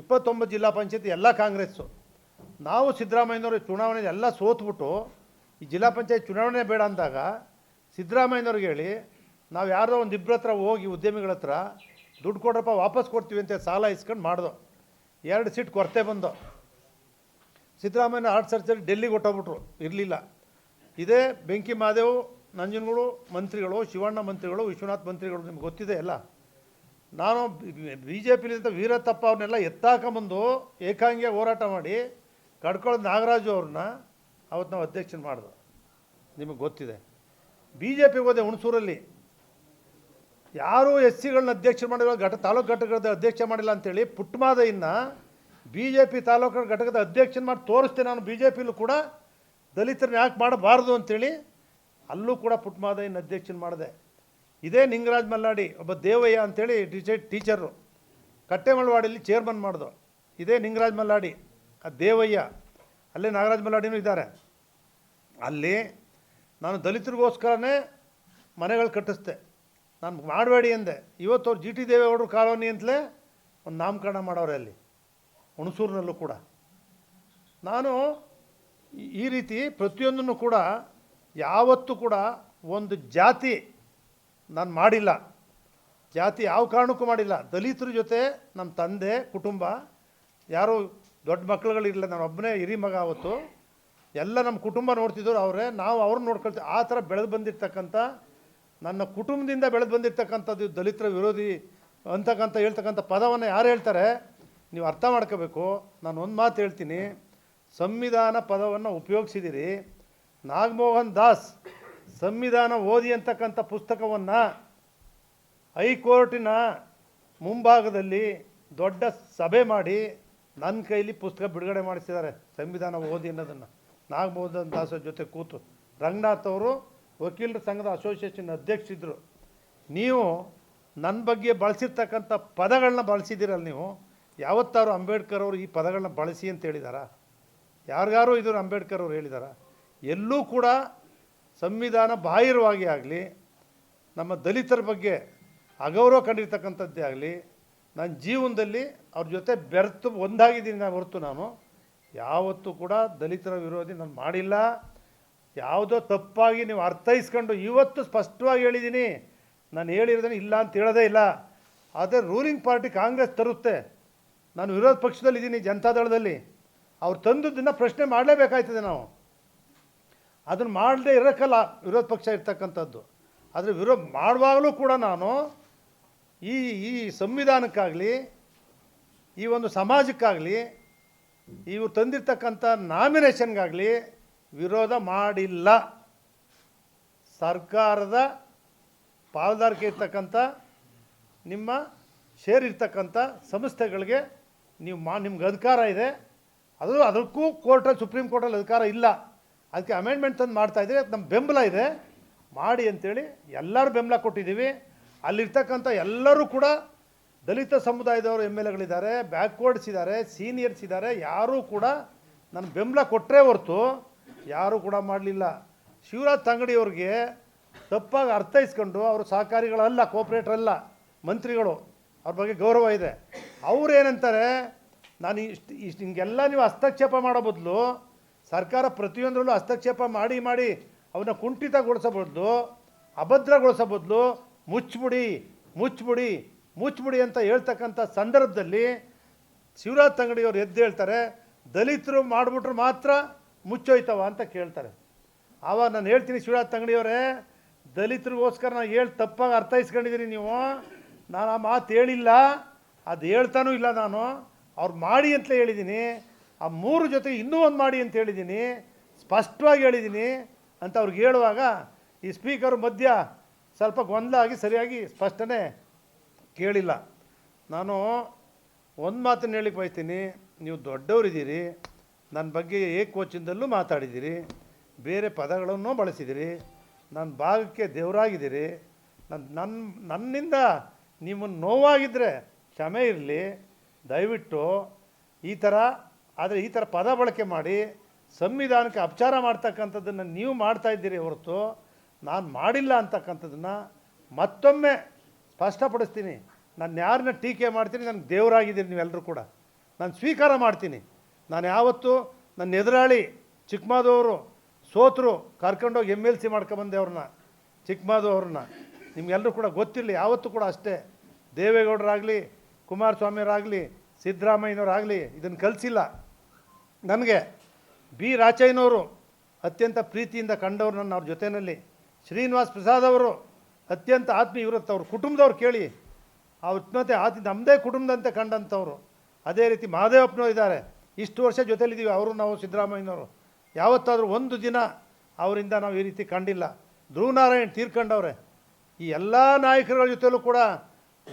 ಇಪ್ಪತ್ತೊಂಬತ್ತು ಜಿಲ್ಲಾ ಪಂಚಾಯತಿ ಎಲ್ಲ ಕಾಂಗ್ರೆಸ್ಸು. ನಾವು ಸಿದ್ದರಾಮಯ್ಯನವರು ಚುನಾವಣೆ ಎಲ್ಲ ಸೋತ್ಬಿಟ್ಟು, ಈ ಜಿಲ್ಲಾ ಪಂಚಾಯತ್ ಚುನಾವಣೆ ಬೇಡ ಅಂದಾಗ ಸಿದ್ದರಾಮಯ್ಯನವ್ರಿಗೆ ಹೇಳಿ, ನಾವು ಯಾರೋ ಒಂದು ಇಬ್ಬರ ಹತ್ರ ಹೋಗಿ ಉದ್ಯಮಿಗಳ ಹತ್ರ ದುಡ್ಡು ಕೊಡ್ರಪ್ಪ ವಾಪಸ್ ಕೊಡ್ತೀವಿ ಅಂತ ಸಾಲ ಇಸ್ಕೊಂಡು ಮಾಡ್ದೋ. ಎರಡು ಸೀಟ್ ಕೊರತೆ ಬಂದು. ಸಿದ್ದರಾಮಯ್ಯನ ಆರ್ಟ್ ಸರ್ಜರಿ ಡೆಲ್ಲಿಗೆ ಹೊಟ್ಟೋಗ್ಬಿಟ್ರು ಇರಲಿಲ್ಲ. ಇದೇ ಬೆಂಕಿ ಮಹಾದೇವ್ ನಂಜನಗೂಡು ಮಂತ್ರಿಗಳು, ಶಿವಣ್ಣ ಮಂತ್ರಿಗಳು, ವಿಶ್ವನಾಥ್ ಮಂತ್ರಿಗಳು, ನಿಮ್ಗೆ ಗೊತ್ತಿದೆ ಎಲ್ಲ ನಾನು ಬಿ ಜೆ ಪಿಲಿಂದ ವೀರತಪ್ಪ ಅವ್ರನ್ನೆಲ್ಲ ಎತ್ತಾಕೊಂಬಂದು ಏಕಾಂಗಿಯಾಗಿ ಹೋರಾಟ ಮಾಡಿ ಕಡ್ಕೊಳ್ಳೋದು ನಾಗರಾಜು ಅವ್ರನ್ನ ಅವತ್ತು ನಾವು ಅಧ್ಯಕ್ಷನ ಮಾಡಿದೆ ನಿಮಗೆ ಗೊತ್ತಿದೆ. ಬಿ ಜೆ ಪಿ ಹೋದೆ ಹುಣಸೂರಲ್ಲಿ. ಯಾರೂ ಎಸ್ ಸಿಗಳನ್ನ ಅಧ್ಯಕ್ಷ ಮಾಡಿಲ್ಲ, ಘಟ ತಾಲೂಕು ಘಟಕದ ಅಧ್ಯಕ್ಷ ಮಾಡಿಲ್ಲ ಅಂತೇಳಿ ಪುಟ್ಟಮಾದಯ್ಯನ ಬಿ ಜೆ ಪಿ ತಾಲೂಕು ಘಟಕದ ಅಧ್ಯಕ್ಷನ ಮಾಡಿ ತೋರಿಸ್ತೇನೆ ನಾನು ಬಿ ಜೆ ಪಿಲೂ ಕೂಡ, ದಲಿತರನ್ನ ಯಾಕೆ ಮಾಡಬಾರ್ದು ಅಂತೇಳಿ ಅಲ್ಲೂ ಕೂಡ ಪುಟ್ಟಮಾದಯ್ಯನ ಅಧ್ಯಕ್ಷನ ಮಾಡಿದೆ. ಇದೇ ನಿಂಗರಾಜ್ ಮಲ್ಲಾಡಿ ಒಬ್ಬ ದೇವಯ್ಯ ಅಂತೇಳಿ ಟೀಚರ್. ಟೀಚರು ಕಟ್ಟೆಮಳವಾಡಿಯಲ್ಲಿ ಚೇರ್ಮನ್ ಮಾಡಿದ್ರು ಇದೇ ನಿಂಗರಾಜ್ ಮಲ್ಲಾಡಿ, ಆ ದೇವಯ್ಯ. ಅಲ್ಲೇ ನಾಗರಾಜ್ ಮಲ್ಲಾಡಿನೂ ಇದ್ದಾರೆ. ಅಲ್ಲಿ ನಾನು ದಲಿತರಿಗೋಸ್ಕರನೇ ಮನೆಗಳು ಕಟ್ಟಿಸ್ದೆ. ನಾನು ಮಾಡಬೇಡಿ ಅಂದೆ. ಇವತ್ತು ಅವ್ರು ಜಿ ಟಿ ದೇವೇಗೌಡರು ಕಾಲೋನಿ ಅಂತಲೇ ಒಂದು ನಾಮಕರಣ ಮಾಡೋರೆ ಅಲ್ಲಿ, ಹುಣಸೂರಿನಲ್ಲೂ ಕೂಡ. ನಾನು ಈ- ಈ ರೀತಿ ಪ್ರತಿಯೊಂದನ್ನು ಕೂಡ, ಯಾವತ್ತೂ ಕೂಡ ಒಂದು ಜಾತಿ ನಾನು ಮಾಡಿಲ್ಲ. ಜಾತಿ ಯಾವ ಕಾರಣಕ್ಕೂ ಮಾಡಿಲ್ಲ. ದಲಿತರ ಜೊತೆ ನಮ್ಮ ತಂದೆ, ಕುಟುಂಬ, ಯಾರು ದೊಡ್ಡ ಮಕ್ಕಳುಗಳಿರಲಿಲ್ಲ ನಾನು ಒಬ್ಬನೇ ಹಿರಿ ಮಗ ಅವತ್ತು. ಎಲ್ಲ ನಮ್ಮ ಕುಟುಂಬ ನೋಡ್ತಿದ್ರು ಅವರೇ. ನಾವು ಅವ್ರನ್ನ ನೋಡ್ಕೊಳ್ತೀವಿ. ಆ ಥರ ಬೆಳೆದು ಬಂದಿರ್ತಕ್ಕಂಥ, ನನ್ನ ಕುಟುಂಬದಿಂದ ಬೆಳೆದು ಬಂದಿರ್ತಕ್ಕಂಥದ್ದು ದಲಿತರ ವಿರೋಧಿ ಅಂತಕ್ಕಂಥ, ಹೇಳ್ತಕ್ಕಂಥ ಪದವನ್ನು ಯಾರು ಹೇಳ್ತಾರೆ? ನೀವು ಅರ್ಥ ಮಾಡ್ಕೋಬೇಕು. ನಾನು ಒಂದು ಮಾತು ಹೇಳ್ತೀನಿ. ಸಂವಿಧಾನ ಪದವನ್ನು ಉಪಯೋಗಿಸಿದ್ದೀರಿ ನಾಗಮೋಹನ್ ದಾಸ್ ಸಂವಿಧಾನ ಓದಿ ಅಂತಕ್ಕಂಥ ಪುಸ್ತಕವನ್ನು ಹೈಕೋರ್ಟಿನ ಮುಂಭಾಗದಲ್ಲಿ ದೊಡ್ಡ ಸಭೆ ಮಾಡಿ ನನ್ನ ಕೈಲಿ ಪುಸ್ತಕ ಬಿಡುಗಡೆ ಮಾಡಿಸಿದ್ದಾರೆ ಸಂವಿಧಾನ ಓದಿ ಅನ್ನೋದನ್ನು. ನಾಗಮೋಹನ್ ದಾಸ ಜೊತೆ ಕೂತು. ರಂಗನಾಥ್ ಅವರು ವಕೀಲರ ಸಂಘದ ಅಸೋಸಿಯೇಷನ್ ಅಧ್ಯಕ್ಷರಿದ್ದರು ನೀವು ನನ್ನ ಬಗ್ಗೆ ಬಳಸಿರ್ತಕ್ಕಂಥ ಪದಗಳನ್ನ ಬಳಸಿದ್ದೀರಲ್ಲ ನೀವು. ಯಾವತ್ತಾರು ಅಂಬೇಡ್ಕರ್ ಅವರು ಈ ಪದಗಳನ್ನ ಬಳಸಿ ಅಂತ ಹೇಳಿದಾರಾ? ಯಾರಿಗಾರು ಇದ್ರು ಅಂಬೇಡ್ಕರ್ ಅವರು ಹೇಳಿದಾರ? ಎಲ್ಲೂ ಕೂಡ ಸಂವಿಧಾನ ಬಾಹಿರವಾಗಿ ಆಗಲಿ, ನಮ್ಮ ದಲಿತರ ಬಗ್ಗೆ ಅಗೌರವ ಕಂಡಿರ್ತಕ್ಕಂಥದ್ದೇ ಆಗಲಿ, ನನ್ನ ಜೀವನದಲ್ಲಿ ಅವ್ರ ಜೊತೆ ಬೆರೆತು ಒಂದಾಗಿದ್ದೀನಿ ನಾನು ಹೊರತು ನಾನು. ಯಾವತ್ತೂ ಕೂಡ ದಲಿತರ ವಿರೋಧಿ ನಾನು ಮಾಡಿಲ್ಲ. ಯಾವುದೋ ತಪ್ಪಾಗಿ ನೀವು ಅರ್ಥೈಸ್ಕೊಂಡು ಇವತ್ತು ಸ್ಪಷ್ಟವಾಗಿ ಹೇಳಿದ್ದೀನಿ. ನಾನು ಹೇಳಿರೋದನ್ನು ಇಲ್ಲ ಅಂತ ಹೇಳೋದೇ ಇಲ್ಲ. ಆದರೆ ರೂಲಿಂಗ್ ಪಾರ್ಟಿ ಕಾಂಗ್ರೆಸ್ ತರುತ್ತೆ. ನಾನು ವಿರೋಧ ಪಕ್ಷದಲ್ಲಿದ್ದೀನಿ ಜನತಾದಳದಲ್ಲಿ. ಅವ್ರು ತಂದದ್ದನ್ನು ಪ್ರಶ್ನೆ ಮಾಡಲೇಬೇಕಾಯ್ತದೆ ನಾವು. ಅದನ್ನು ಮಾಡದೇ ಇರೋಕ್ಕಲ್ಲ ವಿರೋಧ ಪಕ್ಷ ಇರ್ತಕ್ಕಂಥದ್ದು. ಆದರೆ ವಿರೋಧ ಮಾಡುವಾಗಲೂ ಕೂಡ ನಾನು ಈ ಈ ಸಂವಿಧಾನಕ್ಕಾಗಲಿ, ಈ ಒಂದು ಸಮಾಜಕ್ಕಾಗಲಿ, ಇವ್ರು ತಂದಿರ್ತಕ್ಕಂಥ ನಾಮಿನೇಷನ್ಗಾಗಲಿ ವಿರೋಧ ಮಾಡಿಲ್ಲ. ಸರ್ಕಾರದ ಪಾಲುದಾರಿಕೆ ಇರ್ತಕ್ಕಂಥ, ನಿಮ್ಮ ಶೇರ್ ಇರ್ತಕ್ಕಂಥ ಸಂಸ್ಥೆಗಳಿಗೆ ನೀವು ಮಾ, ನಿಮ್ಗೆ ಅಧಿಕಾರ ಇದೆ. ಅದು, ಅದಕ್ಕೂ ಕೋರ್ಟಲ್ಲಿ ಸುಪ್ರೀಂ ಕೋರ್ಟಲ್ಲಿ ಅಧಿಕಾರ ಇಲ್ಲ. ಅದಕ್ಕೆ ಅಮೆಂಡ್ಮೆಂಟ್ ತಂದು ಮಾಡ್ತಾ ಇದ್ದೀವಿ. ನಮ್ಮ ಬೆಂಬಲ ಇದೆ. ಮಾಡಿ ಅಂತೇಳಿ ಎಲ್ಲರೂ ಬೆಂಬಲ ಕೊಟ್ಟಿದ್ದೀವಿ. ಅಲ್ಲಿರ್ತಕ್ಕಂಥ ಎಲ್ಲರೂ ಕೂಡ ದಲಿತ ಸಮುದಾಯದವರು ಎಂ ಎಲ್ ಎಗಳಿದ್ದಾರೆ ಬ್ಯಾಕ್ವರ್ಡ್ಸ್ ಇದ್ದಾರೆ ಸೀನಿಯರ್ಸ್ ಇದ್ದಾರೆ. ಯಾರೂ ಕೂಡ ನನ್ನ ಬೆಂಬಲ ಕೊಟ್ಟರೆ ಹೊರತು ಯಾರೂ ಕೂಡ ಮಾಡಲಿಲ್ಲ. ಶಿವರಾಜ್ ತಂಗಡಿಯವ್ರಿಗೆ ತಪ್ಪಾಗಿ ಅರ್ಥೈಸ್ಕೊಂಡು ಅವರು ಸಹಕಾರಿಗಳಲ್ಲ ಕೋಪ್ರೇಟರ್ ಅಲ್ಲ, ಮಂತ್ರಿಗಳು, ಅವ್ರ ಬಗ್ಗೆ ಗೌರವ ಇದೆ. ಅವ್ರು ಏನಂತಾರೆ, ನಾನು ಇಷ್ಟು ಇಷ್ಟು ಹಿಂಗೆಲ್ಲ ನೀವು ಹಸ್ತಕ್ಷೇಪ ಮಾಡೋ ಬದಲು ಸರ್ಕಾರ ಪ್ರತಿಯೊಂದರಲ್ಲೂ ಹಸ್ತಕ್ಷೇಪ ಮಾಡಿ ಮಾಡಿ ಅವನ್ನ ಕುಂಠಿತಗೊಳಿಸೋ ಬದಲು ಅಭದ್ರಗೊಳಿಸೋ ಬದಲು ಮುಚ್ಚಿಬಿಡಿ ಮುಚ್ಚಿಬಿಡಿ ಮುಚ್ಚಿಬಿಡಿ ಅಂತ ಹೇಳ್ತಕ್ಕಂಥ ಸಂದರ್ಭದಲ್ಲಿ ಶಿವರಾಜ್ ತಂಗಡಿಯವರು ಎದ್ದು ಹೇಳ್ತಾರೆ, ದಲಿತರು ಮಾಡಿಬಿಟ್ರೆ ಮಾತ್ರ ಮುಚ್ಚೋಯ್ತವ ಅಂತ ಕೇಳ್ತಾರೆ. ಆವಾಗ ನಾನು ಹೇಳ್ತೀನಿ ಶಿವರಾಜ್ ತಂಗಡಿಯವರೇ, ದಲಿತರಿಗೋಸ್ಕರ ನಾನು ಹೇಳಿ, ತಪ್ಪಾಗಿ ಅರ್ಥೈಸ್ಕೊಂಡಿದ್ದೀನಿ ನೀವು. ನಾನು ಆ ಮಾತು ಹೇಳಿಲ್ಲ, ಅದು ಹೇಳ್ತಾನೂ ಇಲ್ಲ ನಾನು. ಅವ್ರು ಮಾಡಿ ಅಂತಲೇ ಹೇಳಿದ್ದೀನಿ ಆ ಮೂರು ಜೊತೆ ಇನ್ನೂ ಒಂದು ಮಾಡಿ ಅಂತ ಹೇಳಿದ್ದೀನಿ ಸ್ಪಷ್ಟವಾಗಿ ಹೇಳಿದ್ದೀನಿ ಅಂತ ಅವ್ರಿಗೆ ಹೇಳುವಾಗ ಈ ಸ್ಪೀಕರ್ ಮಧ್ಯ ಸ್ವಲ್ಪ ಗೊಂದಲ ಆಗಿ ಸರಿಯಾಗಿ ಸ್ಪಷ್ಟನೆ ಕೇಳಿಲ್ಲ. ನಾನು ಒಂದು ಮಾತನ್ನು ಹೇಳಿ ಬಯಸ್ತೀನಿ, ನೀವು ದೊಡ್ಡವರಿದ್ದೀರಿ ನನ್ನ ಬಗ್ಗೆ ಏಕವಚನದಲ್ಲೂ ಮಾತಾಡಿದ್ದೀರಿ, ಬೇರೆ ಪದಗಳನ್ನು ಬಳಸಿದ್ದೀರಿ ನನ್ನ ಭಾಗಕ್ಕೆ ದೇವರಾಗಿದ್ದೀರಿ ನನ್ನ ನನ್ನ ನನ್ನಿಂದ ನಿಮ್ಮನ್ನು ನೋವಾಗಿದ್ದರೆ ಕ್ಷಮೆ ಇರಲಿ, ದಯವಿಟ್ಟು ಈ ಥರ ಆದರೆ ಈ ಥರ ಪದ ಬಳಕೆ ಮಾಡಿ ಸಂವಿಧಾನಕ್ಕೆ ಅಪಚಾರ ಮಾಡ್ತಕ್ಕಂಥದ್ದನ್ನು ನೀವು ಮಾಡ್ತಾ ಇದ್ದೀರಿ ಹೊರತು ನಾನು ಮಾಡಿಲ್ಲ ಅಂತಕ್ಕಂಥದ್ದನ್ನು ಮತ್ತೊಮ್ಮೆ ಸ್ಪಷ್ಟಪಡಿಸ್ತೀನಿ. ನಾನು ಯಾರನ್ನ ಟೀಕೆ ಮಾಡ್ತೀನಿ ನನಗೆ ದೇವರಾಗಿದ್ದೀರಿ ನೀವೆಲ್ಲರೂ ಕೂಡ. ನಾನು ಸ್ವೀಕಾರ ಮಾಡ್ತೀನಿ. ನಾನು ಯಾವತ್ತೂ ನನ್ನ ಎದುರಾಳಿ ಚಿಕ್ಕಮಾದವರು ಸೋತರು ಕರ್ಕೊಂಡೋಗಿ ಎಂ ಎಲ್ ಸಿ ಮಾಡ್ಕೊಂಬಂದೆ ಅವ್ರನ್ನ ಚಿಕ್ಕಮಾದು ಅವ್ರನ್ನ. ನಿಮಗೆಲ್ಲರೂ ಕೂಡ ಗೊತ್ತಿರಲಿ, ಯಾವತ್ತೂ ಕೂಡ ಅಷ್ಟೇ. ದೇವೇಗೌಡರಾಗಲಿ, ಕುಮಾರಸ್ವಾಮಿಯವರಾಗಲಿ, ಸಿದ್ದರಾಮಯ್ಯನವರಾಗಲಿ ಇದನ್ನು ಕಲಿಸಿಲ್ಲ. ನನಗೆ ಬಿ. ರಾಚಯ್ಯನವರು ಅತ್ಯಂತ ಪ್ರೀತಿಯಿಂದ ಕಂಡವರು ನನ್ನ ಅವ್ರ ಜೊತೆಯಲ್ಲಿ. ಶ್ರೀನಿವಾಸ್ ಪ್ರಸಾದ್ ಅವರು ಅತ್ಯಂತ ಆತ್ಮೀಯ ಇರುತ್ತೆ ಅವ್ರ ಕುಟುಂಬದವ್ರು ಕೇಳಿ, ಆ ಉತ್ಮತೆ ಆತಿ ನಮ್ಮದೇ ಕುಟುಂಬದಂತೆ ಕಂಡಂಥವ್ರು. ಅದೇ ರೀತಿ ಮಹಾದೇವಪ್ಪನವ್ರು ಇದ್ದಾರೆ. ಇಷ್ಟು ವರ್ಷ ಜೊತೆಲಿದ್ದೀವಿ ಅವರು, ನಾವು ಸಿದ್ದರಾಮಯ್ಯನವರು. ಯಾವತ್ತಾದರೂ ಒಂದು ದಿನ ಅವರಿಂದ ನಾವು ಈ ರೀತಿ ಕಂಡಿಲ್ಲ. ಧ್ರುವನಾರಾಯಣ್ ತೀರ್ಕೊಂಡವ್ರೆ. ಈ ಎಲ್ಲ ನಾಯಕರುಗಳ ಜೊತೆಲೂ ಕೂಡ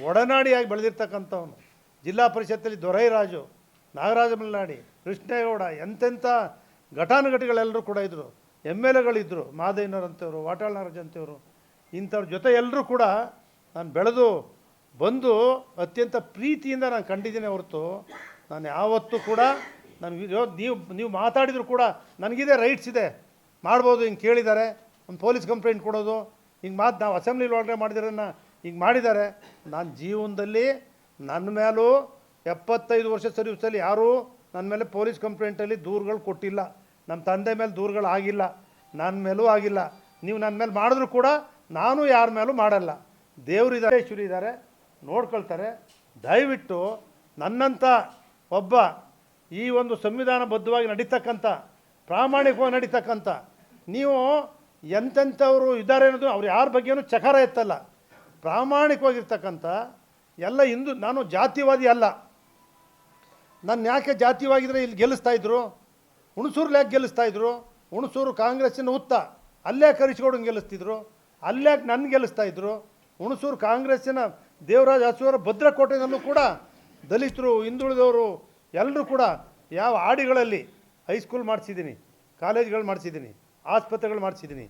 ಒಡನಾಡಿಯಾಗಿ ಬೆಳೆದಿರ್ತಕ್ಕಂಥವನು. ಜಿಲ್ಲಾ ಪರಿಷತ್ತಲ್ಲಿ ದೊರೈರಾಜು. ನಾಗರಾಜ ಮಲ್ನಾಡಿ ಕೃಷ್ಣೇಗೌಡ ಎಂತೆಂಥ ಘಟಾನುಘಟಿಗಳೆಲ್ಲರೂ ಕೂಡ ಇದ್ದರು ಎಂ ಎಲ್ ಎಗಳಿದ್ದರು ಮಾದಯ್ಯನವರಂಥವ್ರು ವಾಟಾಳ್ ನಾಗರಾಜ್ ಅಂತೇವರು ಇಂಥವ್ರ ಜೊತೆ ಎಲ್ಲರೂ ಕೂಡ ನಾನು ಬೆಳೆದು ಬಂದು ಅತ್ಯಂತ ಪ್ರೀತಿಯಿಂದ ನಾನು ಕಂಡಿದ್ದೀನಿ ಹೊರತು, ನಾನು ಯಾವತ್ತೂ ಕೂಡ ನನಗೆ ನೀವು ನೀವು ಮಾತಾಡಿದರೂ ಕೂಡ ನನಗಿದೆ ರೈಟ್ಸ್ ಇದೆ. ಮಾಡ್ಬೋದು, ಹಿಂಗೆ ಕೇಳಿದ್ದಾರೆ. ಒಂದು ಪೊಲೀಸ್ ಕಂಪ್ಲೇಂಟ್ ಕೊಡೋದು. ಹಿಂಗೆ ಮಾತು ನಾವು ಅಸೆಂಬ್ಲಿ ಒಳಗಡೆ ಮಾಡಿದಿರನ್ನ ಹಿಂಗೆ ಮಾಡಿದ್ದಾರೆ. ನಾನು ಜೀವನದಲ್ಲಿ ನನ್ನ ಮೇಲೂ ಎಪ್ಪತ್ತೈದು ವರ್ಷ ಸರ್ವಿಸಲ್ಲಿ ಯಾರೂ ನನ್ನ ಮೇಲೆ ಪೊಲೀಸ್ ಕಂಪ್ಲೇಂಟಲ್ಲಿ ದೂರುಗಳು ಕೊಟ್ಟಿಲ್ಲ. ನಮ್ಮ ತಂದೆ ಮೇಲೆ ದೂರುಗಳು ಆಗಿಲ್ಲ. ನನ್ನ ಮೇಲೂ ಆಗಿಲ್ಲ. ನೀವು ನನ್ನ ಮೇಲೆ ಮಾಡಿದ್ರು ಕೂಡ ನಾನು ಯಾರ ಮೇಲೂ ಮಾಡಲ್ಲ. ದೇವರಿದ್ದಾರೆ ಇದ್ದಾರೆ. ನೋಡ್ಕೊಳ್ತಾರೆ. ದಯವಿಟ್ಟು ನನ್ನಂಥ ಒಬ್ಬ ಈ ಒಂದು ಸಂವಿಧಾನಬದ್ಧವಾಗಿ ನಡೀತಕ್ಕಂಥ, ಪ್ರಾಮಾಣಿಕವಾಗಿ ನಡೀತಕ್ಕಂಥ, ನೀವು ಎಂತೆಂಥವ್ರು ಇದ್ದಾರೆ ಅನ್ನೋದು ಅವ್ರು ಯಾರ ಬಗ್ಗೆನೂ ಚಕಾರ ಎತ್ತಲ್ಲ. ಪ್ರಾಮಾಣಿಕವಾಗಿರ್ತಕ್ಕಂಥ ಎಲ್ಲ ಹಿಂದೂ, ನಾನು ಜಾತಿವಾದಿ ಅಲ್ಲ. ನನ್ನ ಯಾಕೆ ಜಾತಿವಾಗಿದ್ರೆ ಇಲ್ಲಿ ಗೆಲ್ಲಿಸ್ತಾ ಇದ್ರು? ಹುಣಸೂರು ಯಾಕೆ ಗೆಲ್ಲಿಸ್ತಾ ಇದ್ರು? ಹುಣಸೂರು ಕಾಂಗ್ರೆಸ್ಸಿನ ಹುತ್ತ, ಅಲ್ಲೇ ಕರಿಸ್ಗೌಡನ್ ಗೆಲ್ಲಿಸ್ತಿದ್ರು? ಅಲ್ಲೇ ನನ್ನ ಗೆಲ್ಲಿಸ್ತಾ ಇದ್ರು? ಹುಣಸೂರು ಕಾಂಗ್ರೆಸ್ಸಿನ ದೇವರಾಜ ಅಸೂರ ಭದ್ರಕೋಟೆನಲ್ಲೂ ಕೂಡ ದಲಿತರು, ಹಿಂದುಳಿದವರು ಎಲ್ಲರೂ ಕೂಡ ಯಾವ ಆಡಿಗಳಲ್ಲಿ ಹೈಸ್ಕೂಲ್ ಮಾಡಿಸಿದ್ದೀನಿ ಕಾಲೇಜ್ಗಳು ಮಾಡಿಸಿದ್ದೀನಿ, ಆಸ್ಪತ್ರೆಗಳು ಮಾಡಿಸಿದ್ದೀನಿ.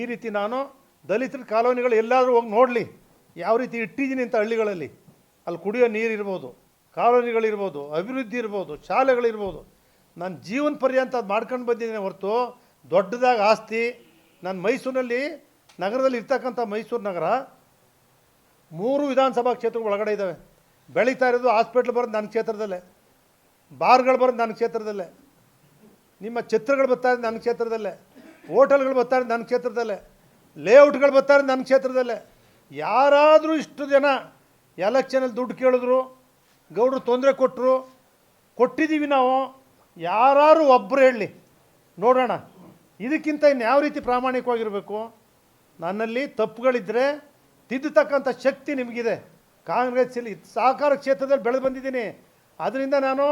ಈ ರೀತಿ ನಾನು ದಲಿತರ ಕಾಲೋನಿಗಳು ಎಲ್ಲಾದರೂ ಹೋಗಿ ನೋಡಲಿ, ಯಾವ ರೀತಿ ಇಟ್ಟಿದ್ದೀನಿ ಅಂತ ಹಳ್ಳಿಗಳಲ್ಲಿ. ಅಲ್ಲಿ ಕುಡಿಯೋ ನೀರಿರ್ಬೋದು ಕಾಲೋನಿಗಳಿರ್ಬೋದು, ಅಭಿವೃದ್ಧಿ ಇರ್ಬೋದು, ಶಾಲೆಗಳಿರ್ಬೋದು, ನಾನು ಜೀವನ ಪರ್ಯಂತ ಅದು ಮಾಡ್ಕೊಂಡು ಬಂದಿದ್ದೇನೆ ಹೊರತು ದೊಡ್ಡದಾಗಿ ಆಸ್ತಿ. ನಾನು ಮೈಸೂರಿನಲ್ಲಿ, ನಗರದಲ್ಲಿ ಇರ್ತಕ್ಕಂಥ ಮೈಸೂರು ನಗರ ಮೂರು ವಿಧಾನಸಭಾ ಕ್ಷೇತ್ರಗಳು ಒಳಗಡೆ ಇದ್ದಾವೆ ಬೆಳೀತಾ ಇರೋದು ಹಾಸ್ಪಿಟ್ಲ್ ಬರೋದು ನನ್ನ ಕ್ಷೇತ್ರದಲ್ಲೇ, ಬಾರ್ಗಳು ಬರೋದು ನನ್ನ ಕ್ಷೇತ್ರದಲ್ಲೇ, ನಿಮ್ಮ ಚಿತ್ರಗಳು ಬರ್ತಾ ಇರೋದು ನನ್ನ ಕ್ಷೇತ್ರದಲ್ಲೇ, ಹೋಟೆಲ್ಗಳು ಬರ್ತಾ ಇರೋದು ನನ್ನ ಕ್ಷೇತ್ರದಲ್ಲೇ, ಲೇಔಟ್ಗಳು ಬರ್ತಾ ಇರೋದು ನನ್ನ ಕ್ಷೇತ್ರದಲ್ಲೇ. ಯಾರಾದರೂ ಇಷ್ಟು ಜನ ಎಲೆಕ್ಷನಲ್ಲಿ ದುಡ್ಡು ಕೇಳಿದ್ರು, ಗೌಡ್ರು ತೊಂದರೆ ಕೊಟ್ಟರು ಕೊಟ್ಟಿದ್ದೀವಿ ನಾವು. ಯಾರು ಒಬ್ಬರು ಹೇಳಲಿ ನೋಡೋಣ. ಇದಕ್ಕಿಂತ ಇನ್ನು ಯಾವ ರೀತಿ ಪ್ರಾಮಾಣಿಕವಾಗಿರಬೇಕು? ನನ್ನಲ್ಲಿ ತಪ್ಪುಗಳಿದ್ದರೆ ತಿದ್ದತಕ್ಕಂಥ ಶಕ್ತಿ ನಿಮಗಿದೆ. ಕಾಂಗ್ರೆಸ್ಸಲ್ಲಿ ಸಹಕಾರ ಕ್ಷೇತ್ರದಲ್ಲಿ ಬೆಳೆದು ಬಂದಿದ್ದೀನಿ. ಅದರಿಂದ ನಾನು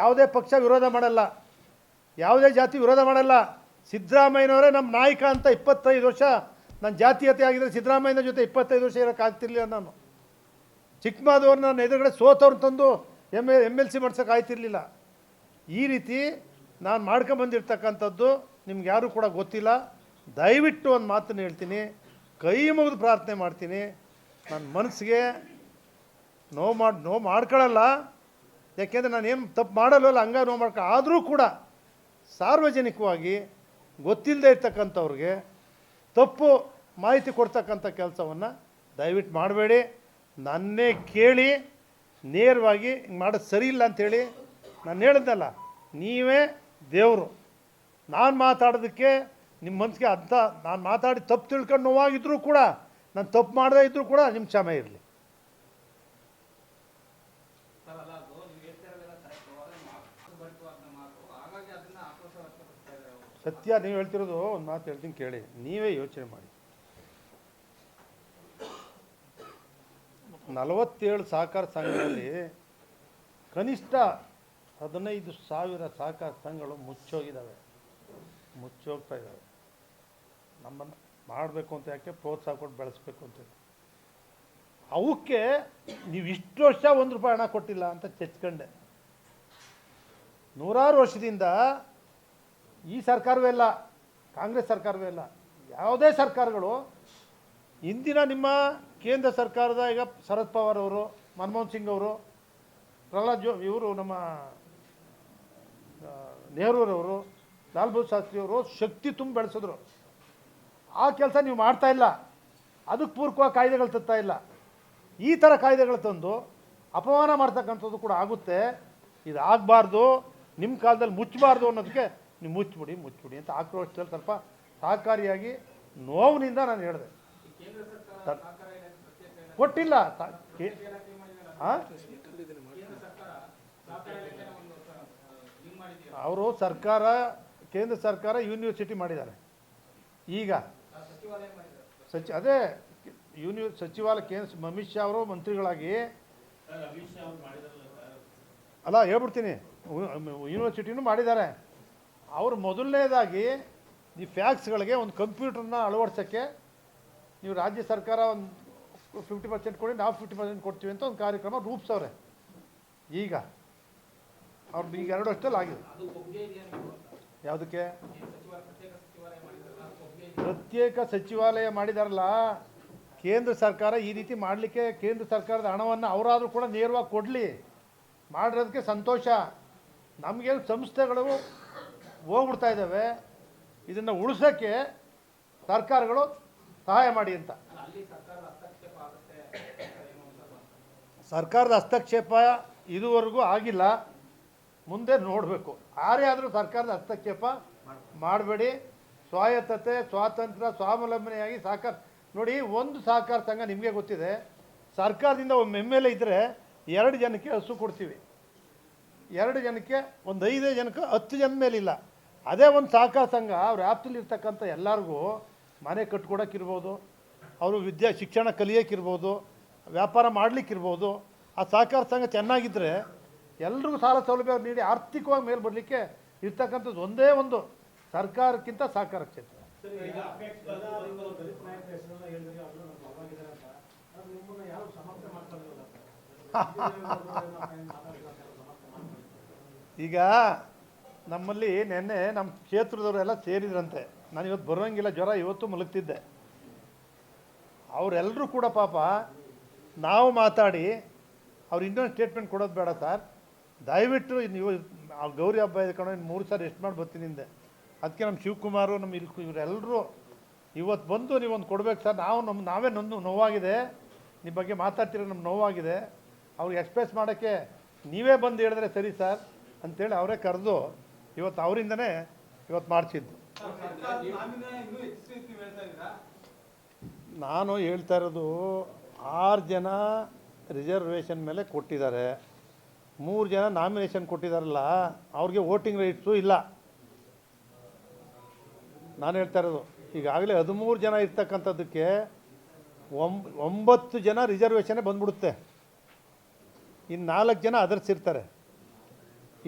ಯಾವುದೇ ಪಕ್ಷ ವಿರೋಧ ಮಾಡಲ್ಲ. ಯಾವುದೇ ಜಾತಿ ವಿರೋಧ ಮಾಡಲ್ಲ. ಸಿದ್ದರಾಮಯ್ಯನವರೇ ನಮ್ಮ ನಾಯಕ ಅಂತ ಇಪ್ಪತ್ತೈದು ವರ್ಷ, ನನ್ನ ಜಾತೀಯತೆ ಆಗಿದ್ದರೆ ಸಿದ್ದರಾಮಯ್ಯನ ಜೊತೆ ಇಪ್ಪತ್ತೈದು ವರ್ಷ ಇರೋಕ್ಕಾಗ್ತಿರ್ಲಿಲ್ಲ ನಾನು. ಚಿಕ್ಕಮಾದವ್ರು ನನ್ನ ಎದುರುಗಡೆ ಸೋತವ್ರು ತಂದು M L M L C ಮಾಡ್ಸೋಕೆ ಆಯ್ತಿರ್ಲಿಲ್ಲ. ಈ ರೀತಿ ನಾನು ಮಾಡ್ಕೊಂಬಂದಿರ್ತಕ್ಕಂಥದ್ದು ನಿಮ್ಗೆ ಯಾರೂ ಕೂಡ ಗೊತ್ತಿಲ್ಲ. ದಯವಿಟ್ಟು ಒಂದು ಮಾತನ್ನು ಹೇಳ್ತೀನಿ. ಕೈ ಮುಗಿದು ಪ್ರಾರ್ಥನೆ ಮಾಡ್ತೀನಿ. ನನ್ನ ಮನಸ್ಸಿಗೆ ನೋವು ಮಾಡಿ ನೋವು ಮಾಡ್ಕೊಳ್ಳಲ್ಲ ಯಾಕೆಂದರೆ ನಾನು ಏನು ತಪ್ಪು ಮಾಡಲ್ವಲ್ಲ, ಹಂಗ ನೋವು ಮಾಡ್ಕೊ. ಆದರೂ ಕೂಡ ಸಾರ್ವಜನಿಕವಾಗಿ ಗೊತ್ತಿಲ್ಲದೆ ಇರ್ತಕ್ಕಂಥವ್ರಿಗೆ ತಪ್ಪು ಮಾಹಿತಿ ಕೊಡ್ತಕ್ಕಂಥ ಕೆಲಸವನ್ನು ದಯವಿಟ್ಟು ಮಾಡಬೇಡಿ. ನನ್ನೇ ಕೇಳಿ ನೇರವಾಗಿ ಹಿಂಗೆ ಮಾಡೋದು ಸರಿ ಇಲ್ಲ ಅಂಥೇಳಿ ನಾನು ಹೇಳಿದ್ದಲ್ಲ ನೀವೇ ದೇವರು. ನಾನು ಮಾತಾಡೋದಕ್ಕೆ ನಿಮ್ಮ ಮನಸ್ಸಿಗೆ ಅಂಥ ನಾನು ಮಾತಾಡಿ ತಪ್ಪು ತಿಳ್ಕೊಂಡು ನೋವಾಗಿದ್ದರೂ ಕೂಡ, ನಾನು ತಪ್ಪು ಮಾಡದೇ ಇದ್ದರೂ ಕೂಡ ನಿಮ್ಮ ಕ್ಷಮೆ ಇರಲಿ. ಸತ್ಯ, ನೀವು ಹೇಳ್ತಿರೋದು ಒಂದು ಮಾತು ಹೇಳ್ತೀನಿ ಕೇಳಿ, ನೀವೇ ಯೋಚನೆ ಮಾಡಿ. ನಲವತ್ತೇಳು ಸಹಕಾರ ಸಂಘಗಳಲ್ಲಿ ಕನಿಷ್ಠ ಹದಿನೈದು ಸಾವಿರ ಸಹಕಾರ ಸಂಘಗಳು ಮುಚ್ಚೋಗಿದ್ದಾವೆ. ಮುಚ್ಚೋಗ್ತಾ ಇದ್ದಾವೆ. ನಮ್ಮನ್ನು ಮಾಡಬೇಕು ಅಂತ ಯಾಕೆ ಪ್ರೋತ್ಸಾಹ ಕೊಟ್ಟು ಬೆಳೆಸ್ಬೇಕು ಅಂತೇಳಿ ಅವಕ್ಕೆ ನೀವು ಇಷ್ಟು ವರ್ಷ ಒಂದು ರೂಪಾಯಿ ಹಣ ಕೊಟ್ಟಿಲ್ಲ ಅಂತ ಚೆಚ್ಕೊಂಡೆ. ನೂರಾರು ವರ್ಷದಿಂದ ಈ ಸರ್ಕಾರವೇ ಇಲ್ಲ ಕಾಂಗ್ರೆಸ್ ಸರ್ಕಾರವೇ ಇಲ್ಲ ಯಾವುದೇ ಸರ್ಕಾರಗಳು ಇಂದಿನ ನಿಮ್ಮ ಕೇಂದ್ರ ಸರ್ಕಾರದ ಈಗ ಶರದ್ ಪವಾರ್ ಅವರು ಮನಮೋಹನ್ ಸಿಂಗ್ ಅವರು ಪ್ರಹ್ಲಾದ್ ಜೋ ಇವರು ನಮ್ಮ ನೆಹರೂರವರು ಲಾಲ್ ಬಹದ್ದೂರ್ ಶಾಸ್ತ್ರಿ ಅವರು ಶಕ್ತಿ ತುಂಬ ಬೆಳೆಸಿದ್ರು. ಆ ಕೆಲಸ ನೀವು ಮಾಡ್ತಾ ಇಲ್ಲ. ಅದಕ್ಕೆ ಪೂರಕವಾಗಿ ಕಾಯ್ದೆಗಳು ತರ್ತಾ ಇಲ್ಲ. ಈ ಥರ ಕಾಯ್ದೆಗಳು ತಂದು ಅಪಮಾನ ಮಾಡ್ತಕ್ಕಂಥದ್ದು ಕೂಡ ಆಗುತ್ತೆ. ಇದು ಆಗಬಾರ್ದು. ನಿಮ್ಮ ಕಾಲದಲ್ಲಿ ಮುಚ್ಚಬಾರ್ದು ಅನ್ನೋದಕ್ಕೆ ನೀವು ಮುಚ್ಚಿಬಿಡಿ ಮುಚ್ಚಿಬಿಡಿ ಅಂತ ಆಕ್ರೋಶದಲ್ಲಿ ಸ್ವಲ್ಪ ಸಹಕಾರಿಯಾಗಿ ನೋವಿನಿಂದ ನಾನು ಹೇಳಿದೆ. ಕೊಟ್ಟಿಲ್ಲ. ಅವರು ಸರ್ಕಾರ, ಕೇಂದ್ರ ಸರ್ಕಾರ ಯೂನಿವರ್ಸಿಟಿ ಮಾಡಿದ್ದಾರೆ. ಈಗ ಸಚಿ ಅದೇ ಯೂನಿ ಸಚಿವಾಲಯ ಕೇಂದ್ರ ಅಮಿತ್ ಶಾ ಅವರು ಮಂತ್ರಿಗಳಾಗಿ ಅಲ್ಲ, ಹೇಳ್ಬಿಡ್ತೀನಿ. ಯೂನಿವರ್ಸಿಟಿನೂ ಮಾಡಿದ್ದಾರೆ. ಅವರು ಮೊದಲನೇದಾಗಿ ಈ ಫ್ಯಾಕ್ಸ್ಗಳಿಗೆ ಒಂದು ಕಂಪ್ಯೂಟರ್ನ ಅಳವಡಿಸೋಕ್ಕೆ ನೀವು ರಾಜ್ಯ ಸರ್ಕಾರ ಒಂದು ಫಿಫ್ಟಿ ಪರ್ಸೆಂಟ್ ಕೊಡಿ ನಾವು ಫಿಫ್ಟಿ ಪರ್ಸೆಂಟ್ ಕೊಡ್ತೀವಿ ಅಂತ ಒಂದು ಕಾರ್ಯಕ್ರಮ ರೂಪಿಸವ್ರೆ. ಈಗ. ಅವ್ರದ್ದು ಈಗ ಎರಡು ವರ್ಷದಲ್ಲಿ ಆಗಿದೆ. ಯಾವುದಕ್ಕೆ? ಪ್ರತ್ಯೇಕ ಸಚಿವಾಲಯ ಮಾಡಿದಾರಲ್ಲ ಕೇಂದ್ರ ಸರ್ಕಾರ ಈ ರೀತಿ ಮಾಡಲಿಕ್ಕೆ ಕೇಂದ್ರ ಸರ್ಕಾರದ ಹಣವನ್ನು ಅವರಾದರೂ ಕೂಡ ನೇರವಾಗಿ ಕೊಡಲಿ. ಮಾಡಿರೋದಕ್ಕೆ ಸಂತೋಷ. ನಮಗೇನು ಸಂಸ್ಥೆಗಳು ಹೋಗ್ಬಿಡ್ತಾ ಇದ್ದಾವೆ. ಇದನ್ನು ಉಳಿಸೋಕ್ಕೆ ಸರ್ಕಾರಗಳು ಸಹಾಯ ಮಾಡಿ ಅಂತ ಅಲ್ಲ, ಅಲ್ಲಿ ಸರ್ಕಾರದ ಹಸ್ತಕ್ಷೇಪ ಆಗುತ್ತೆ ಏನೋ ಒಂದ್ಸಲ ಅಂತ. ಸರ್ಕಾರದ ಹಸ್ತಕ್ಷೇಪ ಇದುವರೆಗೂ ಆಗಿಲ್ಲ. ಮುಂದೆ ನೋಡಬೇಕು. ಯಾರೇ ಆದರೂ ಸರ್ಕಾರದ ಹಸ್ತಕ್ಷೇಪ ಮಾಡಬೇಡಿ. ಸ್ವಾಯತ್ತತೆ, ಸ್ವಾತಂತ್ರ್ಯ, ಸ್ವಾವಲಂಬನೆಯಾಗಿ ಸಹಕಾರ ನೋಡಿ, ಒಂದು ಸಹಕಾರ ಸಂಘ ನಿಮಗೆ ಗೊತ್ತಿದೆ. ಸರ್ಕಾರದಿಂದ ಒಂದು ಎಂ ಎಲ್ ಇದ್ದರೆ ಎರಡು ಜನಕ್ಕೆ ಹಸು ಕೊಡ್ತೀವಿ. ಎರಡು ಜನಕ್ಕೆ ಒಂದು ಐದೇ ಜನಕ್ಕೆ ಹತ್ತು ಜನ ಮೇಲಿಲ್ಲ ಅದೇ ಒಂದು ಸಹಕಾರ ಸಂಘ, ಅವ್ರ ವ್ಯಾಪ್ತಿಲಿ ಇರ್ತಕ್ಕಂಥ ಎಲ್ಲರಿಗೂ ಮನೆ ಕಟ್ಕೊಡೋಕ್ಕಿರ್ಬೋದು ಅವರು ವಿದ್ಯಾ ಶಿಕ್ಷಣ ಕಲಿಯೋಕ್ಕಿರ್ಬೋದು ವ್ಯಾಪಾರ ಮಾಡಲಿಕ್ಕಿರ್ಬೋದು ಆ ಸಹಕಾರ ಸಂಘ ಚೆನ್ನಾಗಿದ್ದರೆ ಎಲ್ರಿಗೂ ಸಾಲ ಸೌಲಭ್ಯ ನೀಡಿ ಆರ್ಥಿಕವಾಗಿ ಮೇಲೆ ಬರಲಿಕ್ಕೆ ಇರ್ತಕ್ಕಂಥದ್ದು ಒಂದೇ ಒಂದು ಸರ್ಕಾರಕ್ಕಿಂತ ಸಹಕಾರ ಕ್ಷೇತ್ರ. ಈಗ ನಮ್ಮಲ್ಲಿ ನೆನ್ನೆ ನಮ್ಮ ಕ್ಷೇತ್ರದವರೆಲ್ಲ ಸೇರಿದ್ರಂತೆ. ನಾನು ಇವತ್ತು ಬರೋಂಗಿಲ್ಲ ಜ್ವರ ಇವತ್ತು ಮಲಗ್ತಿದ್ದೆ. ಅವರೆಲ್ಲರೂ ಕೂಡ ಪಾಪ ನಾವು ಮಾತಾಡಿ ಅವ್ರು ಇನ್ನೊಂದು ಸ್ಟೇಟ್ಮೆಂಟ್ ಕೊಡೋದು ಬೇಡ ಸರ್. ದಯವಿಟ್ಟು ನೀವು ಆ ಗೌರಿ ಹಬ್ಬ ಇದೆ ಕಣೋ ಇನ್ನು ಮೂರು ಸಾರಿ ಎಷ್ಟು ಮಾಡಿ ಬರ್ತೀನಿ ಹಿಂದೆ. ಅದಕ್ಕೆ ನಮ್ಮ ಶಿವಕುಮಾರು ನಮ್ಮ ಇಲ್ಲಿ ಇವರೆಲ್ಲರೂ ಇವತ್ತು ಬಂದು ನೀವೊಂದು ಕೊಡ್ಬೇಕು ಸರ್. ನಾವು ನಮ್ಮ ನಾವೇ ನೊಂದು ನೋವಾಗಿದೆ. ನಿಮ್ಮ ಬಗ್ಗೆ ಮಾತಾಡ್ತಿರೋ ನಮ್ಮ ನೋವಾಗಿದೆ. ಅವ್ರಿಗೆ ಎಕ್ಸ್ಪ್ರೆಸ್ ಮಾಡೋಕ್ಕೆ ನೀವೇ ಬಂದು ಹೇಳಿದ್ರೆ ಸರಿ ಸರ್ ಅಂತೇಳಿ ಅವರೇ ಕರೆದು ಇವತ್ತು ಅವರಿಂದನೇ ಇವತ್ತು ಮಾಡಿಸಿದ್ದು. ನಾನು ಹೇಳ್ತಾ ಇರೋದು ಆರು ಜನ ರಿಸರ್ವೇಷನ್ ಮೇಲೆ ಕೊಟ್ಟಿದ್ದಾರೆ. ಮೂರು ಜನ ನಾಮಿನೇಷನ್ ಕೊಟ್ಟಿದ್ದಾರಲ್ಲ, ಅವ್ರಿಗೆ ವೋಟಿಂಗ್ ರೈಟ್ಸು ಇಲ್ಲ. ನಾನು ಹೇಳ್ತಾ ಇರೋದು, ಈಗಾಗಲೇ ಹದಿಮೂರು ಜನ ಇರ್ತಕ್ಕಂಥದ್ದಕ್ಕೆ ಒಂಬ ಒಂಬತ್ತು ಜನ ರಿಸರ್ವೇಷನ್ನೇ ಬಂದ್ಬಿಡುತ್ತೆ. ಇನ್ನು ನಾಲ್ಕು ಜನ ಅದರ್ಸಿರ್ತಾರೆ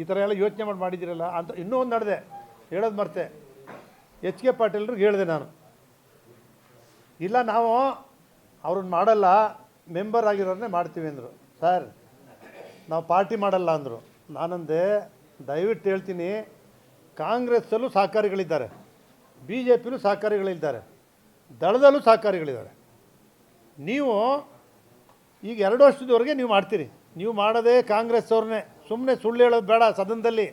ಈ ಥರ ಎಲ್ಲ ಯೋಚನೆ ಮಾಡಿ ಮಾಡಿದ್ದೀರಲ್ಲ, ಅಂತ ಇನ್ನೂ ಒಂದು ನಡೆದೆ, ಹೇಳೋದು ಮರ್ತೆ. ಎಚ್ ಕೆ ಪಾಟೀಲ್ರಿಗೆ ಹೇಳಿದೆ ನಾನು. ಇಲ್ಲ, ನಾವು ಅವ್ರನ್ನ ಮಾಡಲ್ಲ ಮೆಂಬರ್ ಆಗಿರೋರನ್ನೇ ಮಾಡ್ತೀವಿ ಅಂದರು. ಸರ್, ನಾವು ಪಾರ್ಟಿ ಮಾಡಲ್ಲ ಅಂದರು. ನಾನಂದೆ ದಯವಿಟ್ಟು ಹೇಳ್ತೀನಿ, ಕಾಂಗ್ರೆಸ್ಸಲ್ಲೂ ಸಹಕಾರಿಗಳಿದ್ದಾರೆ ಬಿ ಜೆ ಪಿಲೂ ಸಹಕಾರಿಗಳಿದ್ದಾರೆ, ದಳದಲ್ಲೂ ಸಹಕಾರಿಗಳಿದ್ದಾರೆ. ನೀವು ಈಗ ಎರಡು ವರ್ಷದವರೆಗೆ ನೀವು ಮಾಡ್ತೀರಿ. ನೀವು ಮಾಡೋದೇ ಕಾಂಗ್ರೆಸ್ ಅವ್ರನ್ನೇ ಸುಮ್ಮನೆ ಸುಳ್ಳು ಹೇಳೋದು ಬೇಡ ಸದನದಲ್ಲಿ.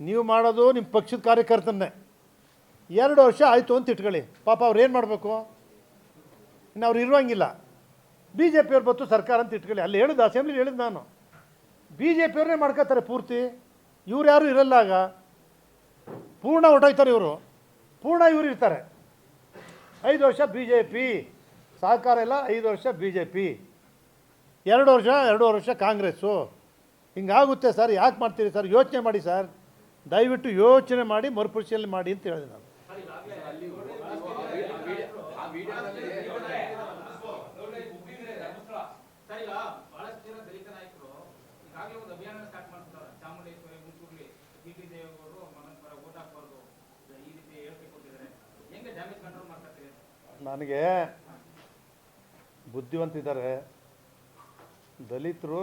ನೀವು ಮಾಡೋದು ನಿಮ್ಮ ಪಕ್ಷದ ಕಾರ್ಯಕರ್ತನ್ನೇ. ಎರಡು ವರ್ಷ ಆಯಿತು ಅಂತ ಇಟ್ಕೊಳ್ಳಿ. ಪಾಪ ಅವ್ರು ಏನು ಮಾಡಬೇಕು? ಇನ್ನು ಅವ್ರು ಇರುವಂಗಿಲ್ಲ. ಬಿ ಜೆ ಪಿಯವ್ರು ಬತ್ತು ಸರ್ಕಾರ ಅಂತ ಇಟ್ಕೊಳ್ಳಿ. ಅಲ್ಲಿ ಹೇಳಿದ್ದು ಅಸೆಂಬ್ಲಿ ಹೇಳಿದ್ದು ನಾನು. ಬಿ ಜೆ ಪಿಯವ್ರನ್ನೇ ಮಾಡ್ಕೋತಾರೆ ಪೂರ್ತಿ. ಇವ್ರು ಯಾರು ಇರಲ್ಲ ಆಗ. ಪೂರ್ಣ ಹೊಟ್ಟೋಯ್ತಾರೆ ಇವರು. ಪೂರ್ಣ ಇವರು ಇರ್ತಾರೆ. ಐದು ವರ್ಷ ಬಿ ಜೆ ಪಿ ಸಹಕಾರ ಇಲ್ಲ, ಐದು ವರ್ಷ ಬಿ ಜೆ ಪಿ ಎರಡು ವರ್ಷ ಎರಡೂವರೆ ವರ್ಷ ಕಾಂಗ್ರೆಸ್ಸು. ಹಿಂಗಾಗುತ್ತೆ ಸರ್, ಯಾಕೆ ಮಾಡ್ತೀರಿ ಸರ್? ಯೋಚನೆ ಮಾಡಿ ಸರ್. ದಯವಿಟ್ಟು ಯೋಚನೆ ಮಾಡಿ, ಮರುಪರಿಶೀಲನೆ ಮಾಡಿ ಅಂತ ಹೇಳಿದೆ ನಾನು ಸರ್ ಈಗ ಬಹಳಷ್ಟು ಜನ ದಲಿತ ನಾಯಕರು ಈಗಾಗಲೇ ಒಂದು ಅಭಿಯಾನ ಸ್ಟಾರ್ಟ್ ಮಾಡ್ತಿದ್ದಾರೆ ಚಾಮುಂಡೇಶ್ವರಿ ಮುಂಚೂರ್ಲಿ ಬಿ ಟಿ ದೇವೇಗೌಡರು ಮನಂತರ ಓಟ್ ಹಾಕ್ಬಾರ್ದು ಈ ರೀತಿ ಹೇಳಿಕೆ ಕೊಟ್ಟಿದ್ದಾರೆ ಹೆಂಗೆ ಡ್ಯಾಮೇಜ್ ಕಂಟ್ರೋಲ್ ಮಾಡ್ತಾರೆ ನನಗೆ ಬುದ್ಧಿವಂತಿದ್ದಾರೆ. ದಲಿತರು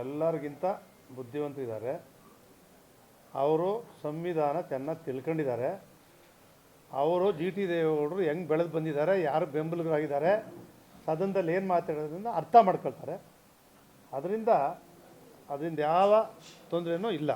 ಎಲ್ಲರಿಗಿಂತ ಬುದ್ಧಿವಂತಿದ್ದಾರೆ. ಅವರು ಸಂವಿಧಾನ ಚೆನ್ನಾಗಿ ತಿಳ್ಕೊಂಡಿದ್ದಾರೆ. ಅವರು ಜಿ ಟಿ ದೇವೇಗೌಡರು ಹೆಂಗೆ ಬೆಳೆದು ಬಂದಿದ್ದಾರೆ, ಯಾರು ಬೆಂಬಲಿಗರಾಗಿದ್ದಾರೆ ಸದನದಲ್ಲಿ ಏನು ಮಾತಾಡೋದ್ರಿಂದ ಅರ್ಥ ಮಾಡ್ಕೊಳ್ತಾರೆ. ಅದರಿಂದ ಅದರಿಂದ ಯಾವ ತೊಂದರೆಯೂ ಇಲ್ಲ.